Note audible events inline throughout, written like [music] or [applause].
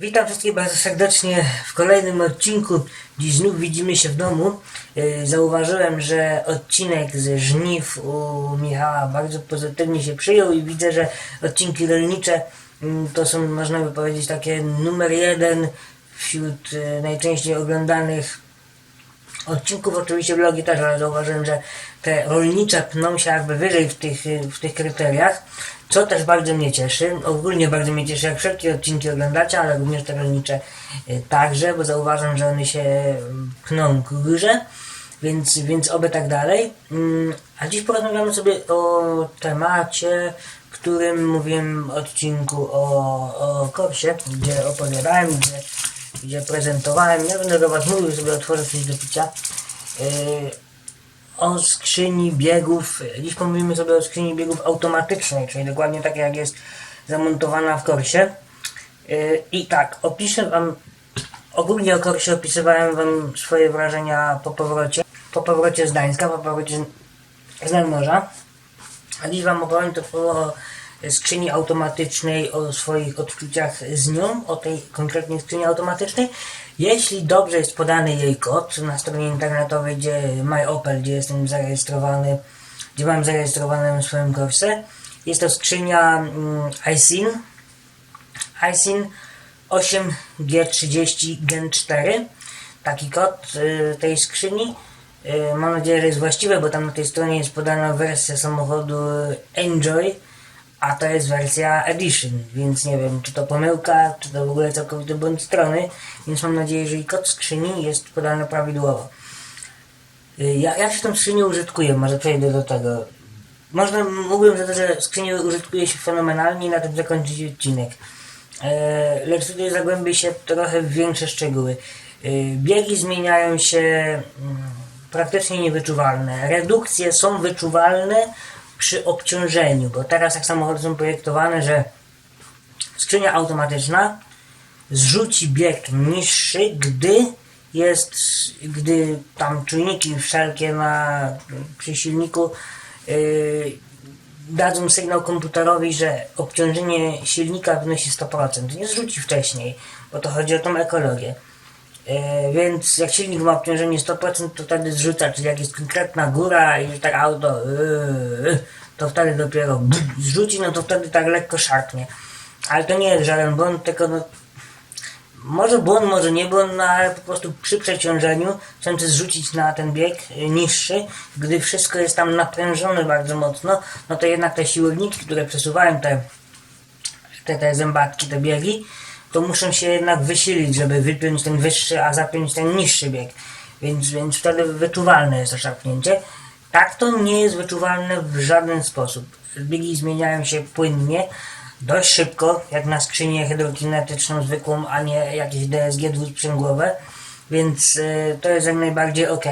Witam wszystkich bardzo serdecznie w kolejnym odcinku. Dziś znów widzimy się w domu. Yy, Zauważyłem, że odcinek ze żniw u Michała bardzo pozytywnie się przyjął i widzę, że odcinki rolnicze mm, to są, można by powiedzieć, takie numer jeden wśród yy, najczęściej oglądanych odcinków. Oczywiście vlogi też, ale zauważyłem, że te rolnicze pną się jakby wyżej w tych, w tych kryteriach, co też bardzo mnie cieszy. Ogólnie bardzo mnie cieszy, jak wszelkie odcinki oglądacie, ale również te rolnicze y, także, bo zauważam, że one się mm, pną ku więc, więc oby tak dalej. Mm, A dziś porozmawiamy sobie o temacie, którym mówiłem odcinku o, o Korsie, gdzie opowiadałem, gdzie, gdzie prezentowałem. Ja będę do Was mówił, sobie otworzę coś do picia. Yy, o skrzyni biegów. Dziś pomówimy sobie o skrzyni biegów automatycznej, czyli dokładnie tak jak jest zamontowana w Korsie. Yy, I tak, opiszę Wam, ogólnie o Korsie opisywałem Wam swoje wrażenia po powrocie, po powrocie z Gdańska, po powrocie z- z nadmorza. A dziś Wam opowiem to o skrzyni automatycznej, o swoich odczuciach z nią, o tej konkretnej skrzyni automatycznej. Jeśli dobrze jest podany jej kod na stronie internetowej, gdzie MyOpel, gdzie jestem zarejestrowany, gdzie mam zarejestrowaną swoją Corsę, jest to skrzynia mm, iSIN, iSIN 8G30 Gen 4. Taki kod y, tej skrzyni. Y, mam nadzieję, że jest właściwe, bo tam na tej stronie jest podana wersja samochodu Enjoy, a to jest wersja Edition, więc nie wiem, czy to pomyłka, czy to w ogóle całkowity błąd strony, więc mam nadzieję, że i kod skrzyni jest podany prawidłowo. Y, Ja, jak się tą skrzynią użytkuję? Może przejdę do tego. Można, mógłbym za to, że skrzynię użytkuje się fenomenalnie i na tym zakończyć odcinek. E, lecz tutaj zagłębię się trochę w większe szczegóły. E, biegi zmieniają się mm, praktycznie niewyczuwalne. Redukcje są wyczuwalne przy obciążeniu, bo teraz jak samochody są projektowane, że skrzynia automatyczna zrzuci bieg niższy, gdy jest, gdy tam czujniki wszelkie na, przy silniku yy, dadzą sygnał komputerowi, że obciążenie silnika wynosi 100%. Nie zrzuci wcześniej, bo to chodzi o tą ekologię. E, więc jak silnik ma obciążenie 100%, to wtedy zrzuca, czyli jak jest konkretna góra i tak auto, yy, to wtedy dopiero zrzuci, no to wtedy tak lekko szarpnie. Ale to nie jest żaden błąd, tylko no, może błąd, może nie błąd, no ale po prostu przy przeciążeniu chcąc zrzucić na ten bieg niższy, gdy wszystko jest tam naprężone bardzo mocno, no to jednak te siłowniki, które przesuwają te, te, te zębatki, te biegi, to muszą się jednak wysilić, żeby wypiąć ten wyższy, a zapiąć ten niższy bieg. Więc, więc wtedy wyczuwalne jest to szarpnięcie. Tak to nie jest wyczuwalne w żaden sposób. Biegi zmieniają się płynnie, dość szybko, jak na skrzynię hydrokinetyczną zwykłą, a nie jakieś DSG dwusprzęgłowe, więc y, to jest jak najbardziej ok.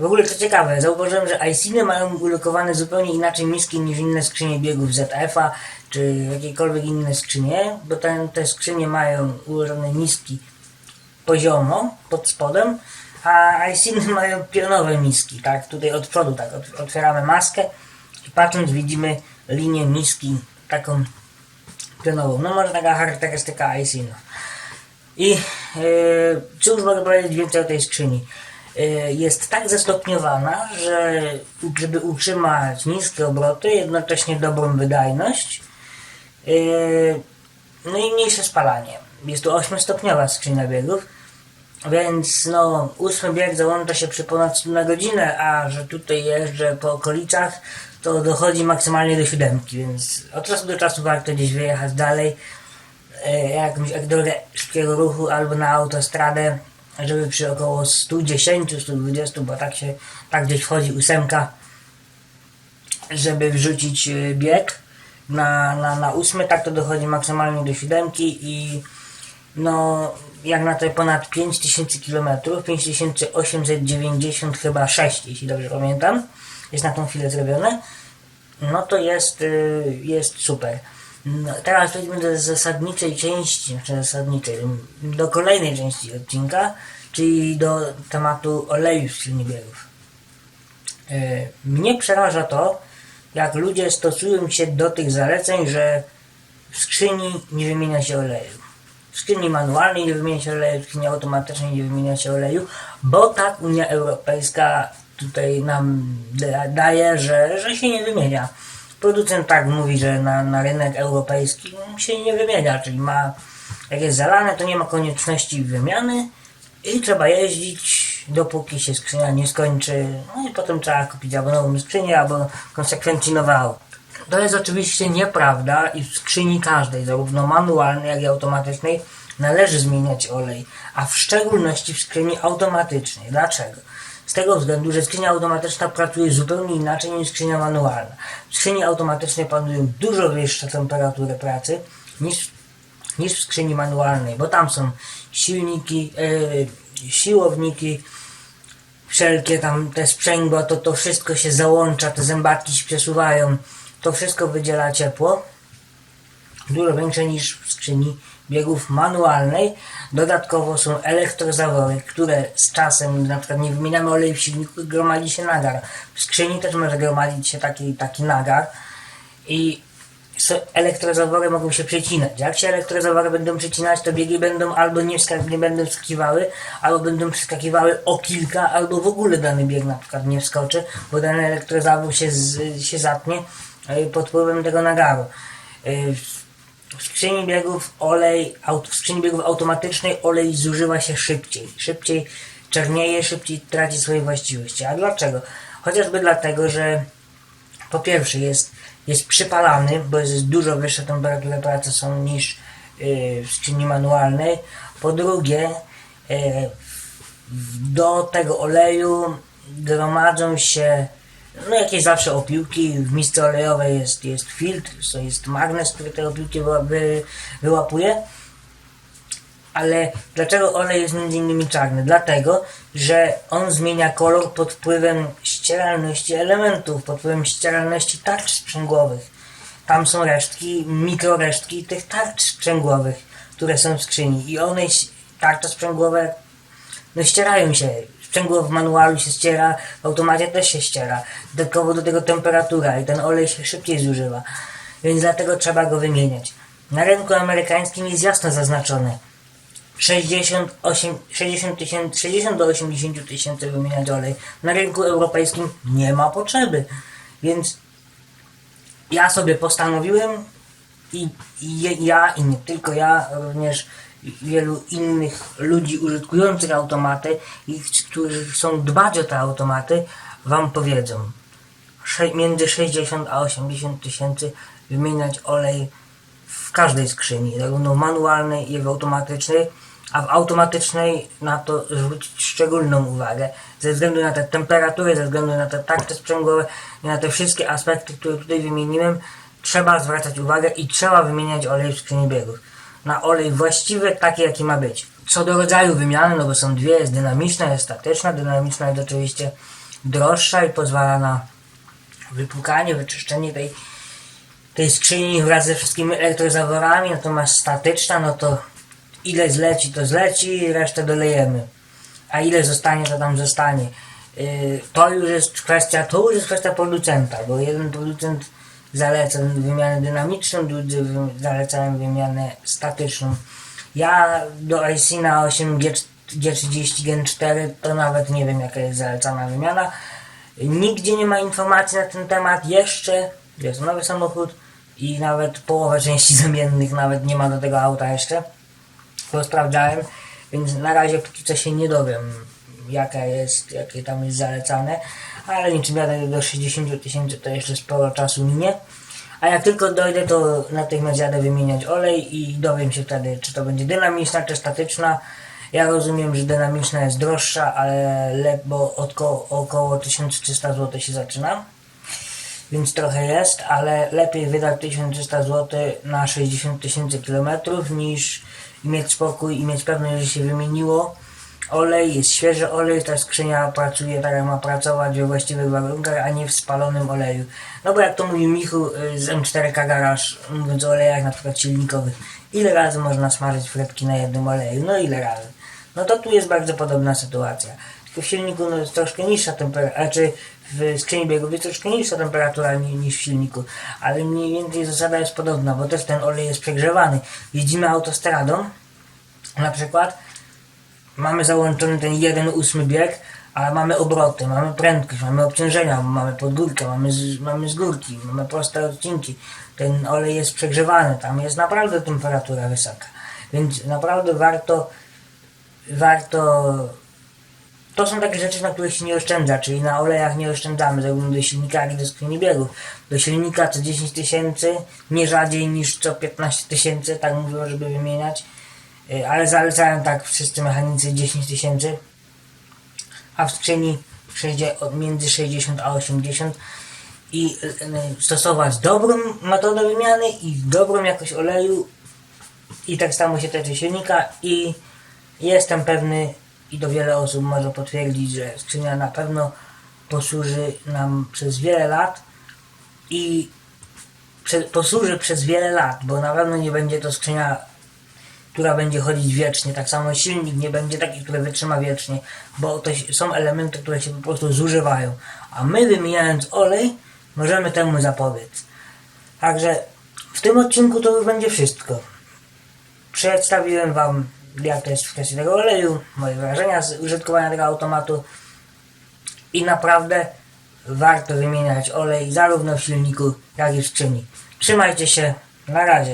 W ogóle to ciekawe, zauważyłem, że ICiny mają ulokowane zupełnie inaczej miski niż inne skrzynie biegów ZF-a czy jakiekolwiek inne skrzynie, bo te, te skrzynie mają ułożone miski poziomo pod spodem, a ICiny [laughs] mają pionowe miski, tak, tutaj od przodu, tak, ot- otwieramy maskę i patrząc widzimy linię miski taką pionową, no może taka charakterystyka ICina. I yy, cóż mogę powiedzieć więcej o tej skrzyni? Yy, jest tak zestopniowana, że żeby utrzymać niskie obroty, jednocześnie dobrą wydajność, yy, no i mniejsze spalanie. Jest to 8-stopniowa skrzynia biegów, więc no, ósmy bieg załącza się przy ponad 100 na godzinę, a że tutaj jeżdżę po okolicach, to dochodzi maksymalnie do siódemki, więc od czasu do czasu warto gdzieś wyjechać dalej, e, jakąś jak drogę szybkiego ruchu albo na autostradę, żeby przy około 110, 120, bo tak się, tak gdzieś wchodzi ósemka, żeby wrzucić e, bieg na, na, na ósmy, tak to dochodzi maksymalnie do siódemki i no jak na te ponad 5000 km, 5890 chyba 6, jeśli dobrze pamiętam, jest na tą chwilę zrobione, no to jest, y, jest super. No, teraz przejdźmy do zasadniczej części, znaczy zasadniczej, do kolejnej części odcinka, czyli do tematu olejów silnibiegów. Y, Mnie przeraża to, jak ludzie stosują się do tych zaleceń, że w skrzyni nie wymienia się oleju. W skrzyni manualnej nie wymienia się oleju, w skrzyni automatycznej nie wymienia się oleju, bo tak Unia Europejska tutaj nam da- daje, że, że się nie wymienia. Producent tak mówi, że na, na rynek europejski się nie wymienia, czyli ma, jak jest zalane, to nie ma konieczności wymiany i trzeba jeździć, dopóki się skrzynia nie skończy, no i potem trzeba kupić albo nową skrzynię, albo konsekwentnie nowe auto. To jest oczywiście nieprawda i w skrzyni każdej, zarówno manualnej, jak i automatycznej, należy zmieniać olej, a w szczególności w skrzyni automatycznej. Dlaczego? Z tego względu, że skrzynia automatyczna pracuje zupełnie inaczej niż skrzynia manualna. W skrzyni automatycznej panują dużo wyższe temperatury pracy niż, niż w skrzyni manualnej, bo tam są silniki, e, siłowniki, wszelkie tam te sprzęgła, to to wszystko się załącza, te zębatki się przesuwają, to wszystko wydziela ciepło, dużo większe niż w skrzyni biegów manualnej. Dodatkowo są elektrozawory, które z czasem, na przykład nie wymieniamy oleju w silniku, gromadzi się nagar. W skrzyni też może gromadzić się taki, taki nagar i elektrozawory mogą się przecinać. Jak się elektrozawory będą przecinać, to biegi będą albo nie, nie będą wskakiwały, albo będą przeskakiwały o kilka, albo w ogóle dany bieg na przykład nie wskoczy, bo dany elektrozawór się, z, się zatnie e, pod wpływem tego nagaru. W- skrzyni biegów olej, w skrzyni biegów automatycznej olej zużywa się szybciej. Szybciej czernieje, szybciej traci swoje właściwości. A dlaczego? Chociażby dlatego, że po pierwsze jest, jest przypalany, bo jest dużo wyższe temperatury pracy są niż yy, w skrzyni manualnej. Po drugie, yy, do tego oleju gromadzą się no jakieś zawsze opiłki, w misce olejowej jest, jest filtr, to jest magnes, który te opiłki wy, wyłapuje. Ale dlaczego olej jest między innymi czarny? Dlatego, że on zmienia kolor pod wpływem ścieralności elementów, pod wpływem ścieralności tarcz sprzęgłowych. Tam są resztki, mikroresztki tych tarcz sprzęgłowych, które są w skrzyni. I one, tarcze sprzęgłowe, no ścierają się. Sprzęgło w manualu się ściera, w automacie też się ściera. Dodatkowo do tego temperatura i ten olej się szybciej zużywa. Więc dlatego trzeba go wymieniać. Na rynku amerykańskim jest jasno zaznaczone. 68, 60, tysięcy, 60 do 80 tysięcy wymieniać olej. Na rynku europejskim nie ma potrzeby. Więc ja sobie postanowiłem i, i ja i nie tylko ja, również wielu innych ludzi użytkujących automaty i którzy chcą dbać o te automaty, wam powiedzą. Między 60 a 80 tysięcy wymieniać olej w każdej skrzyni, zarówno w manualnej, jak i w automatycznej, a w automatycznej na to zwrócić szczególną uwagę, ze względu na te temperatury, ze względu na te takty sprzęgłowe i na te wszystkie aspekty, które tutaj wymieniłem, trzeba zwracać uwagę i trzeba wymieniać olej w skrzyni biegów. Na olej właściwy, taki jaki ma być. Co do rodzaju wymiany, no bo są dwie, jest dynamiczna, jest statyczna. Dynamiczna jest oczywiście droższa i pozwala na wypłukanie, wyczyszczenie tej tej skrzyni wraz ze wszystkimi elektrozaworami, natomiast statyczna, no to ile zleci, to zleci, resztę dolejemy. A ile zostanie, to tam zostanie. Yy, to już jest kwestia, to już jest kwestia producenta, bo jeden producent zaleca wymianę dynamiczną, drugi wy- zalecają wymianę statyczną. Ja do IC na 8 G, G30 Gen 4 to nawet nie wiem jaka jest zalecana wymiana. Nigdzie nie ma informacji na ten temat jeszcze. Jest nowy samochód i nawet połowę części [laughs] zamiennych nawet nie ma do tego auta jeszcze. To sprawdzałem, więc na razie póki co się nie dowiem jaka jest, jakie tam jest zalecane, ale niczym jadę do 60 tysięcy to jeszcze sporo czasu minie. A jak tylko dojdę, to natychmiast jadę wymieniać olej i dowiem się wtedy, czy to będzie dynamiczna, czy statyczna. Ja rozumiem, że dynamiczna jest droższa, ale le, bo od ko- około 1300 zł się zaczyna. Więc trochę jest, ale lepiej wydać 1300 zł na 60 tysięcy kilometrów niż mieć spokój i mieć pewność, że się wymieniło. Olej, jest świeży olej, ta skrzynia pracuje tak jak ma pracować we właściwych warunkach, a nie w spalonym oleju. No bo jak to mówił Michu y, z M4K Garage, mówiąc o olejach na przykład silnikowych, ile razy można smażyć frytki na jednym oleju? No ile razy? No to tu jest bardzo podobna sytuacja. Tylko w silniku no, jest troszkę niższa temperatura, znaczy w skrzyni biegów jest troszkę niższa temperatura ni- niż w silniku, ale mniej więcej zasada jest podobna, bo też ten olej jest przegrzewany. Jeździmy autostradą, na przykład mamy załączony ten 1,8 bieg, ale mamy obroty, mamy prędkość, mamy obciążenia, mamy podgórkę, mamy z, mamy z górki, mamy proste odcinki. Ten olej jest przegrzewany, tam jest naprawdę temperatura wysoka. Więc naprawdę warto, warto to są takie rzeczy, na których się nie oszczędza, czyli na olejach nie oszczędzamy, zarówno do silnika, jak i do skrzyni biegów. Do silnika co 10 tysięcy, nie rzadziej niż co 15 tysięcy, tak mówią, żeby wymieniać. Y, Ale zalecają tak wszyscy mechanicy 10 tysięcy, a w skrzyni między 60 a 80 i y, y, stosować dobrą metodę wymiany i dobrą jakość oleju i tak samo się tyczy silnika i jestem pewny i to wiele osób może potwierdzić, że skrzynia na pewno posłuży nam przez wiele lat i posłuży przez wiele lat, bo na pewno nie będzie to skrzynia, która będzie chodzić wiecznie. Tak samo silnik nie będzie taki, który wytrzyma wiecznie, bo to są elementy, które się po prostu zużywają. A my wymieniając olej, możemy temu zapobiec. Także w tym odcinku to już będzie wszystko. Przedstawiłem Wam, jak to jest w kwestii tego oleju, moje wrażenia z użytkowania tego automatu i naprawdę warto wymieniać olej zarówno w silniku, jak i w skrzyni. Trzymajcie się, na razie.